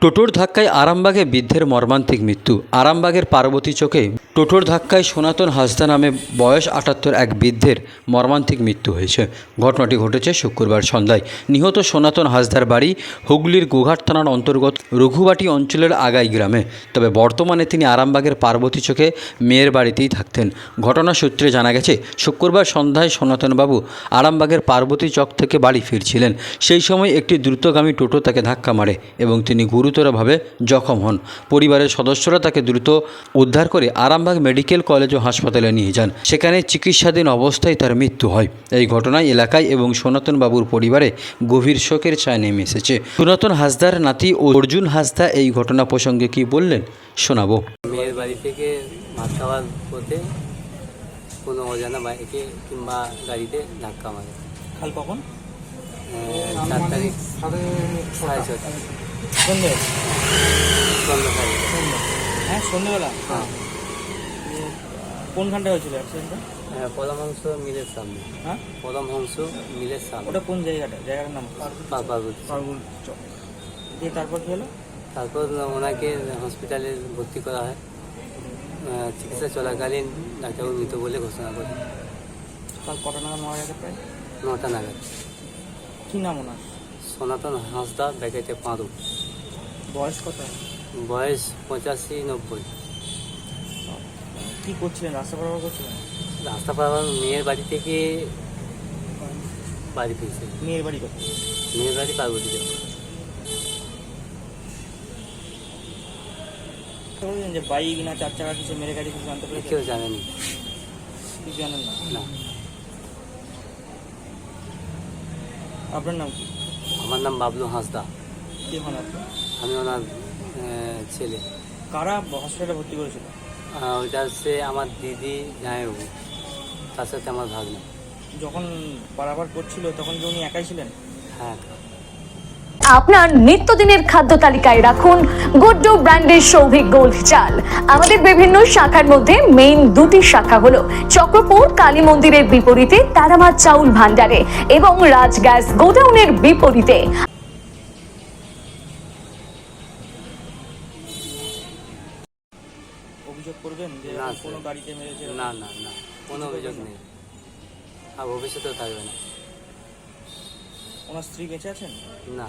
টোটোর ধাক্কায় আরামবাগে বৃদ্ধের মর্মান্তিক মৃত্যু। আরামবাগের পার্বতী চোখে টোটোর ধাক্কায় সনাতন হাসদা নামে বয়স আটাত্তর এক বৃদ্ধের মর্মান্তিক মৃত্যু হয়েছে। ঘটনাটি ঘটেছে শুক্রবার সন্ধ্যায়। নিহত সনাতন হাসদার বাড়ি হুগলির গোঘাট থানার অন্তর্গত রঘুবাটি অঞ্চলের আগাই গ্রামে। তবে বর্তমানে তিনি আরামবাগের পার্বতী চোখে মেয়ের বাড়িতেই থাকতেন। ঘটনা সূত্রে জানা গেছে, শুক্রবার সন্ধ্যায় সনাতনবাবু আরামবাগের পার্বতী চক থেকে বাড়ি ফিরছিলেন। সেই সময় একটি দ্রুতগামী টোটো তাকে ধাক্কা মারে এবং তিনি গুরুতরভাবে জখম হন। পরিবারের সদস্যরা তাকে দ্রুত উদ্ধার করে আরামবাগ মেডিকেল কলেজ ও হাসপাতালে নিয়ে যান। সেখানে চিকিৎসাধীন অবস্থায় তার মৃত্যু হয়। এই ঘটনায় এলাকায় এবং সনাতন বাবুর পরিবারে গভীর শোকের ছায়া নেমে এসেছে। সনাতন হাসদার নাতি ও অর্জুন হাসদা এই ঘটনা প্রসঙ্গে কি বললেন শোনাবো। মেয়ের বাড়ি থেকে ভাত খাওয়ার পথে কোনো অজানা বাইকে কিংবা গাড়িতে ধাক্কা মারে। কাল কখন? চার তারিখ সাড়ে ছটা সন্ধ্যে। সন্ধ্যাকালে হ্যাঁ সন্ধ্যেবেলা? হ্যাঁ। কোনখানটা হয়েছিল অ্যাক্সিডেন্টটা আহ, পরমহংস মিলের সামনে। হ্যাঁ? পরমহংস মিলের সামনে। ওটা কোন জায়গাটা? জায়গাটার নাম পারগুল চক। দিয়ে তারপর কি হলো? তারপর ওনাকে হসপিটালে ভর্তি করা হয়। চিকিৎসা চলাকালীন ডাক্তারবাবু মৃত বলে ঘোষণা করে কাল কটা নাগাদ মারা গেছে প্রায়? নটা নাগাদ। কী নাম ওনার? সনাতন হাঁসদা ব্যাকেটে পাঁদু। বয়স কত? বয়স পঁচাশি নব্বই। কী করছিলেন? রাস্তা পারাবার করছিলেন? রাস্তা পারাবার মেয়ের বাড়ি থেকে বাড়ি ফিরছে। মেয়ের বাড়ি কোথায়? মেয়ের বাড়ি পার্বতীতে। যে বাইক না চার চাকা কিছু মেরে গাড়ি কিছু জানতে পেরেছেন কেউ জানেনি। কিছু জানেন না? না। আপনার নাম কি? আমার নাম বাবলু হাঁসদা। কি হন আপনি? আমি ওনার ছেলে। কারা হসপিটালে ভর্তি করেছিল? ওইটা হচ্ছে আমার দিদি জামাইবাবু। তার সাথে আমার ভাগ্নে। যখন পারাবার করছিল তখন কি উনি একাই ছিলেন? হ্যাঁ। আপনার নিত্যদিনের খাদ্য তালিকায় রাখুন গুড্ডু ব্র্যান্ডের সৌভিক গোল্ড চাল। আমাদের বিভিন্ন শাখার মধ্যে মেইন দুটি শাখা হলো চক্রপুর কালী মন্দিরের বিপরীতে তারামার চাউল ভান্ডারে এবং রাজ গ্যাস গোডাউনের বিপরীতে। অভিযোগ করবেন যে কোনো গাড়িতে মেরেছে না না না কোনো অভিযোগ নেই। আর ভবিষ্যতেও থাকবে না। ওনার স্ত্রী বেঁচে আছেন? না।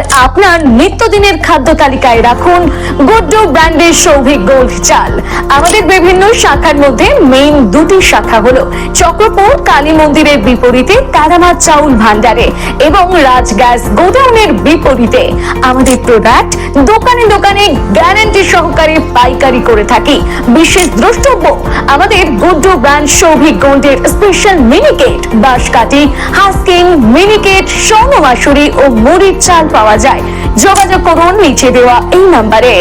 আপনার নিত্যদিনের খাদ্য তালিকায় রাখুন গুড্ডু ব্র্যান্ডের সৌভিক গোল্ড চাল। আমাদের বিভিন্ন শাখার মধ্যে মেইন দুটি শাখা হলো চক্রপুর, কালী মন্দিরের বিপরীতে তারামা চাউল ভান্ডারে এবং রাজ গ্যাস গোডাউনের বিপরীতে। আমাদের প্রোডাক্ট দোকানে দোকানে গ্যারান্টি সহকারে পাইকারি করে থাকি। বিশেষ দ্রষ্টব্য, আমাদের গুড্ডু ব্র্যান্ড সৌভিক গোল্ডের স্পেশাল মিনিকেট বাঁশকাঠি হাস্কিং মিনিকেট স্বর্ণ মাসুরি ও মুড়ির চাল পাওয়া যায়। যোগাযোগ করুন, নিচে দেওয়া এই নাম্বারে।